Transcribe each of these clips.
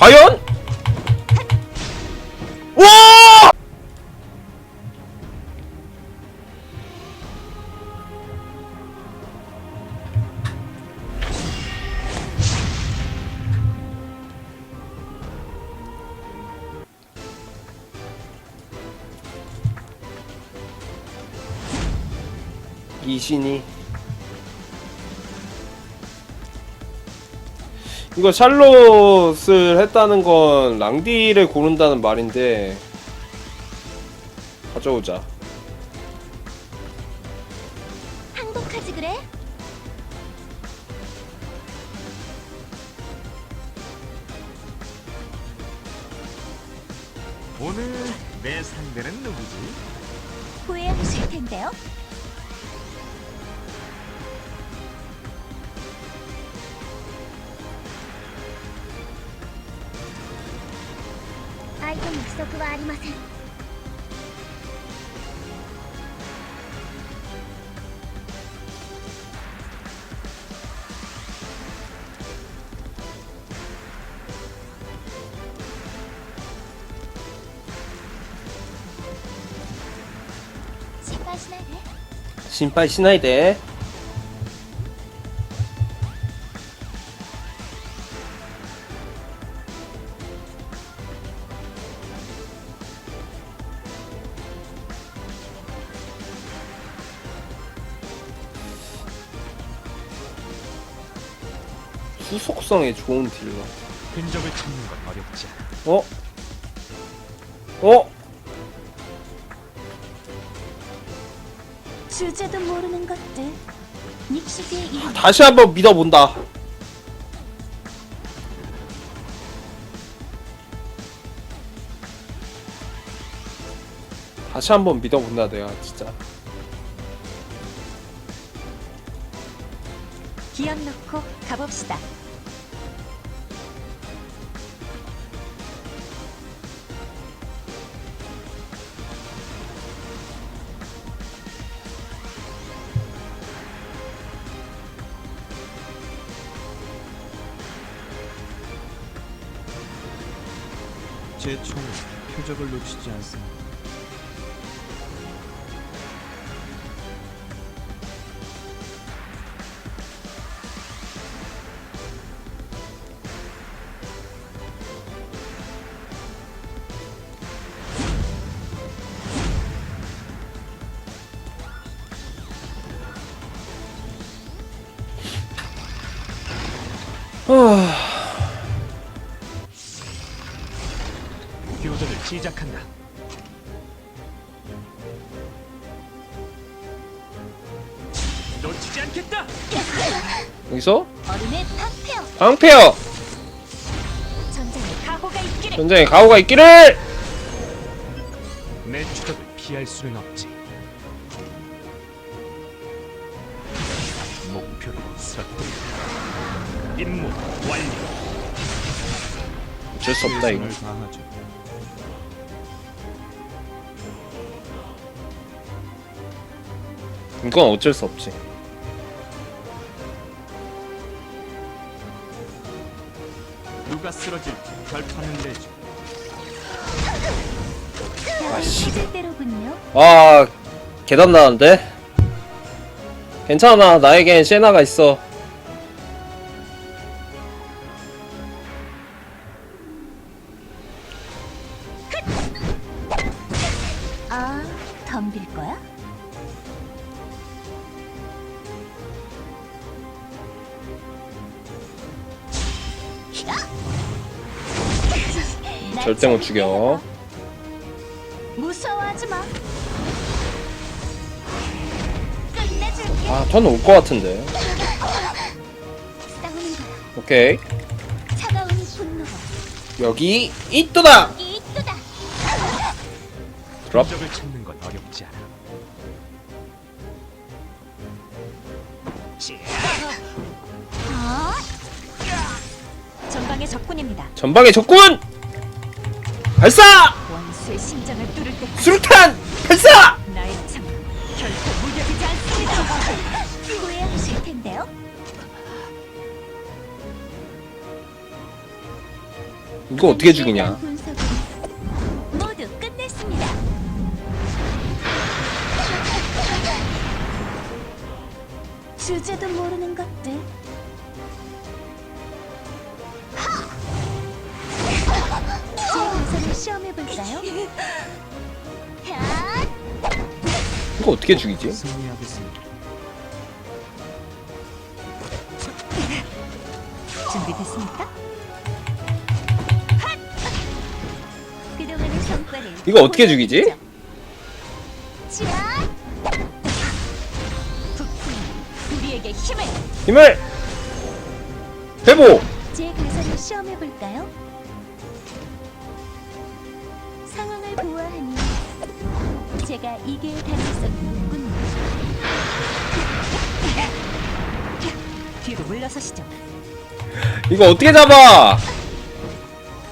과연? 와! 이신이 이거 샬롯을 했다는 건 랑디를 고른다는 말인데 가져오자 항복하지 그래? 오늘 내 상대는 누구지? 후회하실 텐데요. はありません。心配しないで 후속성에 좋은 딜러 흔적을 찾는 건 어렵지 않아. 어? 어? 주제도 모르는 것들 닉시드의 이름 다시 한번 믿어본다. 다시 한번 믿어본다 내가 진짜. 기억 넣고 가봅시다. 제 총은 표적을 놓치지 않습니다. 교 시작한다. 놓치지 않겠다. 여기서 어른의 방패어 전장에 가호가 있기를 전쟁에 가오가 있기를. 내 추적을 피할 수는 없지. 목표를 서툰다. 임무 완료. 어쩔 수 없다 이거. 최선을 다하죠. 이건 어쩔 수 없지. 누가 쓰러질지 결판을 내죠. 아씨. 아 계단 나는데. 괜찮아 나에겐 세나가 있어. 아, 덤빌 거야? 절대 못잘 죽여. 무서워하지 마. 끝내줄게. 아 저는 올것 같은데. 싸우는 거야. 오케이 차가운 여기 이또다. 이뚜다. 드랍. 찾는 건 어렵지 않아. 어? 전방의 적군입니다. 전방에 적군. 발사. 원수의 심장을 뚫을 때 수류탄 발사. 나의 참 결코 무뎌지지 않습니다. 후회하실 텐데요. 이거 어떻게 죽이냐? 분석은 모두 끝냈습니다. 주제도 모르는 것들. 볼까요? 이거 어떻게 죽이지? 승리하겠습니다. 준비됐습니까? 그동안의 성과를 이거 어떻게 죽이지? 자, 우리에게 힘을 힘을 회복. 제 가설을 시험해 볼까요? 제가 이길 가능성이 높군요. 뒤로 물러서시죠. 이거 어떻게 잡아?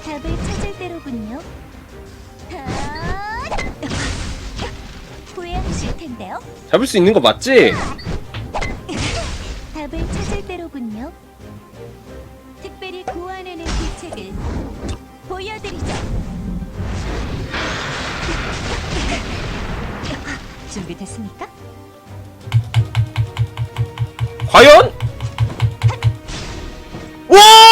답을 찾을 때로군요. 아! 후회하실 텐데요. 잡을 수 있는 거 맞지? 준비됐습니까? 과연? 와!